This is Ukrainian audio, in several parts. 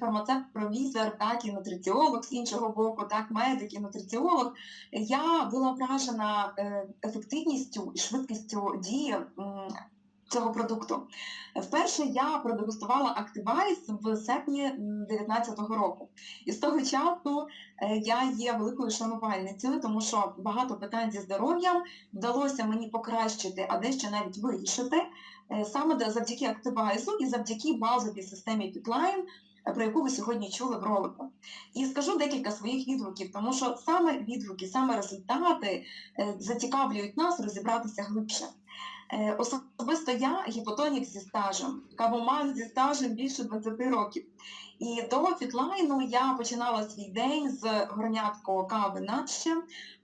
фармацевт, провізор, так і нутриціолог з іншого боку, так, медик і нутриціолог, я була вражена е, ефективністю і швидкістю дії цього продукту. Вперше я продегустувала Activise в серпні 2019 року. І з того часу е, я є великою шанувальницею, тому що багато питань зі здоров'ям вдалося мені покращити, а дещо навіть вирішити е, саме завдяки Activise і завдяки базовій системі Pitline, про яку ви сьогодні чули в ролику. І скажу декілька своїх відгуків, тому що саме відгуки, саме результати е, зацікавлюють нас розібратися глибше. Е, Особисто я гіпотонік зі стажем, кавоман зі стажем більше 20 років. І до фітлайну я починала свій день з горнятко кави надще,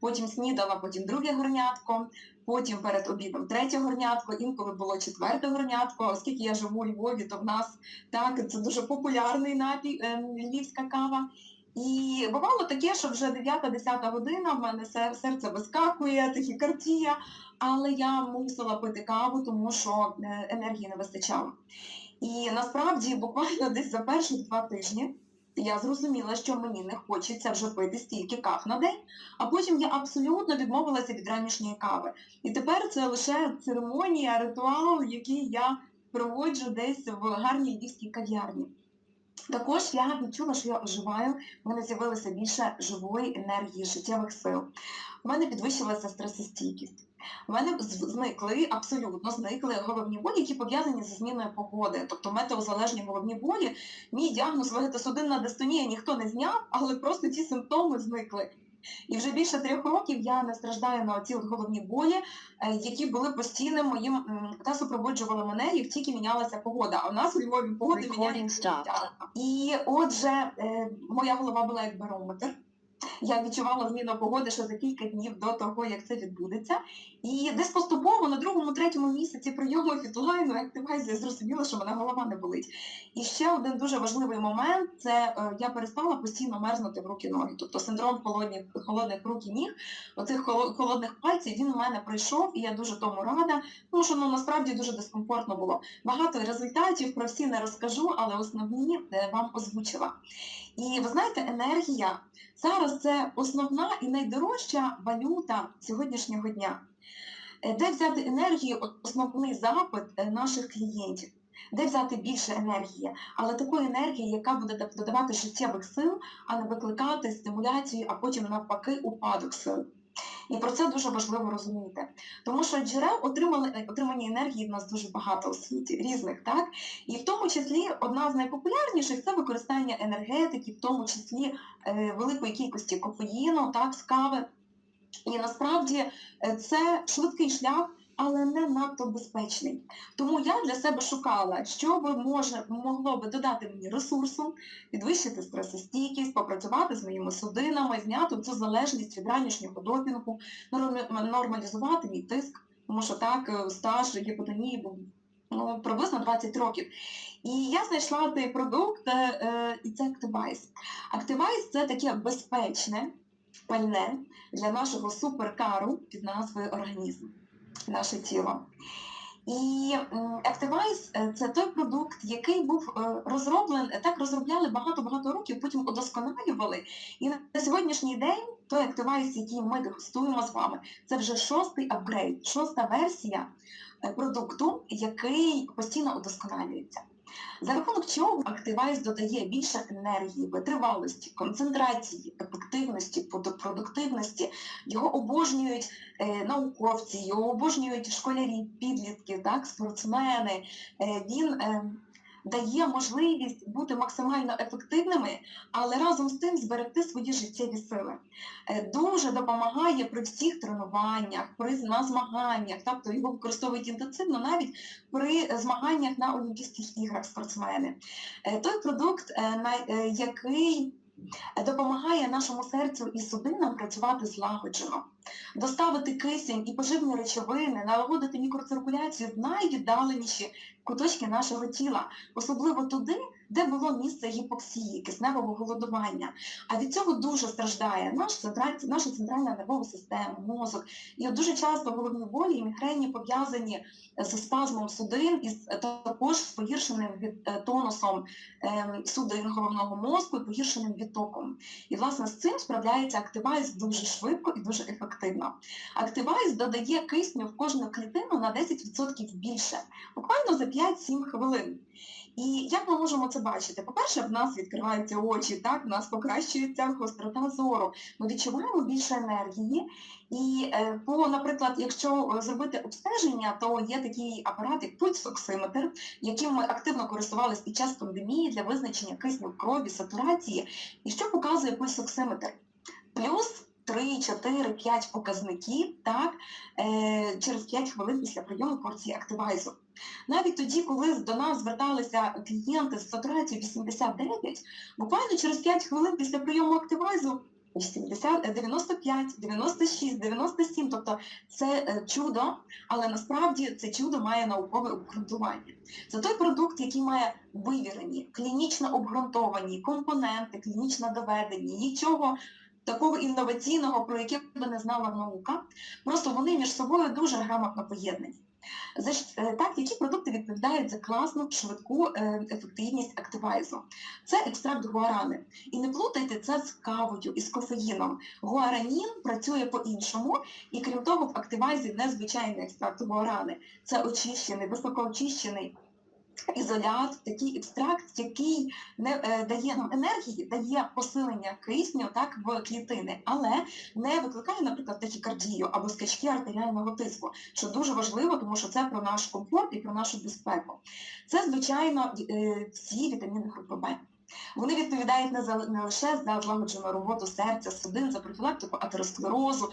потім снідала, потім друге горнятко, потім перед обідом третє горнятко, інколи було четверте горнятко. Оскільки я живу у Львові, то в нас так це дуже популярний напій, е, львівська кава. І бувало таке, що вже 9-10 година в мене серце вискакує, тахікардія, але я мусила пити каву, тому що е, енергії не вистачало. І насправді буквально десь за перші два тижні я зрозуміла, що мені не хочеться вже пити стільки кав на день, а потім я абсолютно відмовилася від ранішньої кави. І тепер це лише церемонія, ритуал, який я проводжу десь в гарній львівській кав'ярні. Також я відчула, що я оживаю, в мене з'явилося більше живої енергії, життєвих сил. У мене підвищилася стресостійкість. У мене зникли, абсолютно зникли головні болі, які пов'язані зі зміною погоди, тобто метеозалежні головні болі. Мій діагноз вегетосудинна дистонія ніхто не зняв, але просто ті симптоми зникли. І вже більше трьох років я не страждаю на ці от головні болі, е, які були постійним моїм та супроводжували мене, як тільки мінялася погода. А у нас у Львові погода міняється. І отже, е, моя голова була як барометр. Я відчувала зміну погоди ще за кілька днів до того, як це відбудеться. І десь поступово на другому, третьому місяці прийому фітлайну активайзу я зрозуміла, що мене голова не болить. І ще один дуже важливий момент це е, я перестала постійно мерзнути в руки ноги. Тобто синдром холодних, холодних рук і ніг, оцих холодних пальців, він у мене пройшов, і я дуже тому рада, тому що ну насправді дуже дискомфортно було. Багато результатів про всі не розкажу, але основні е, вам озвучила. І ви знаєте, енергія зараз це основна і найдорожча валюта сьогоднішнього дня. Е, Де взяти енергію, основний запит е, наших клієнтів. Де взяти більше енергії, але такої енергії, яка буде додавати життєвих сил, а не викликати стимуляцію, а потім навпаки упадок сил. І про це дуже важливо розуміти. Тому що джерел отримали, отримані енергії в нас дуже багато у світі, різних, так? І в тому числі одна з найпопулярніших це використання енергетики, в тому числі е, великої кількості кофеїну, так, з кави. І насправді е, це швидкий шлях, але не надто безпечний. Тому я для себе шукала, що би може, могло би додати мені ресурсу, підвищити стресостійкість, попрацювати з моїми судинами, зняти цю залежність від ранішнього допінгу, нормалізувати мій тиск, тому що так е, стаж гіпотонії був ну, приблизно 20 років. І я знайшла цей продукт, е, і це Activise. Activise – це таке безпечне пальне для нашого суперкару під назвою організм, наше тіло. І е, – це той продукт, який був е, розроблений, так розробляли багато-багато років, потім удосконалювали. І на сьогоднішній день той Activise, який ми дегустуємо з вами, це вже шостий апгрейд, шоста версія е, продукту, який постійно удосконалюється. За рахунок чого Activise додає більше енергії, витривалості, концентрації, ефективності, продуктивності. Його обожнюють е, науковці, його обожнюють школярі, підлітки, так, спортсмени. Е, він е, дає можливість бути максимально ефективними, але разом з тим зберегти свої життєві сили. Е, дуже допомагає при всіх тренуваннях, при на змаганнях, тобто його використовують інтенсивно навіть при змаганнях на Олімпійських іграх спортсмени. Е, Той продукт, е, який допомагає нашому серцю і судинам працювати злагоджено, доставити кисень і поживні речовини, налагодити мікроциркуляцію в найвіддаленіші куточки нашого тіла, особливо туди, де було місце гіпоксії, кисневого голодування. А від цього дуже страждає наш централь, наша центральна нервова система, мозок. І от дуже часто головні болі і мігрені пов'язані з спазмом судин і також з погіршеним е, тонусом ем, судин головного мозку і погіршеним відтоком. І власне з цим справляється Активайз дуже швидко і дуже ефективно. Активайз додає кисню в кожну клітину на 10% більше, буквально за 5-7 хвилин. І як ми можемо це бачити? По-перше, в нас відкриваються очі, так, в нас покращується гострота зору, ми відчуваємо більше енергії. І е, по, наприклад, якщо е, зробити обстеження, то є такий апарат, як пульсоксиметр, яким ми активно користувалися під час пандемії для визначення кисню в крові, сатурації. І що показує пульсоксиметр? Плюс 3, 4, 5 показників так, е, через 5 хвилин після прийому порції активайзу. Навіть тоді, коли до нас зверталися клієнти з сатурацією 89, буквально через 5 хвилин після прийому активайзу 80, е, 95, 96, 97, тобто це е, чудо, але насправді це чудо має наукове обґрунтування. Це той продукт, який має вивірені, клінічно обґрунтовані компоненти, клінічно доведені, нічого такого інноваційного, про яке би не знала наука. Просто вони між собою дуже грамотно поєднані. Е, так, які продукти відповідають за класну, швидку е, ефективність активайзу? Це екстракт гуарани. І не плутайте це з кавою і з кофеїном. Гуаранін працює по-іншому, і крім того, в активайзі не звичайний екстракт гуарани. Це очищений, високоочищений ізолят, такий екстракт, який не е, дає нам енергії, дає посилення кисню так в клітини, але не викликає, наприклад, тахікардію або скачки артеріального тиску, що дуже важливо, тому що це про наш комфорт і про нашу безпеку. Це, звичайно, е, всі вітаміни групи Б. Вони відповідають не, за, не лише за злагоджену роботу серця, судин, за профілактику атеросклерозу,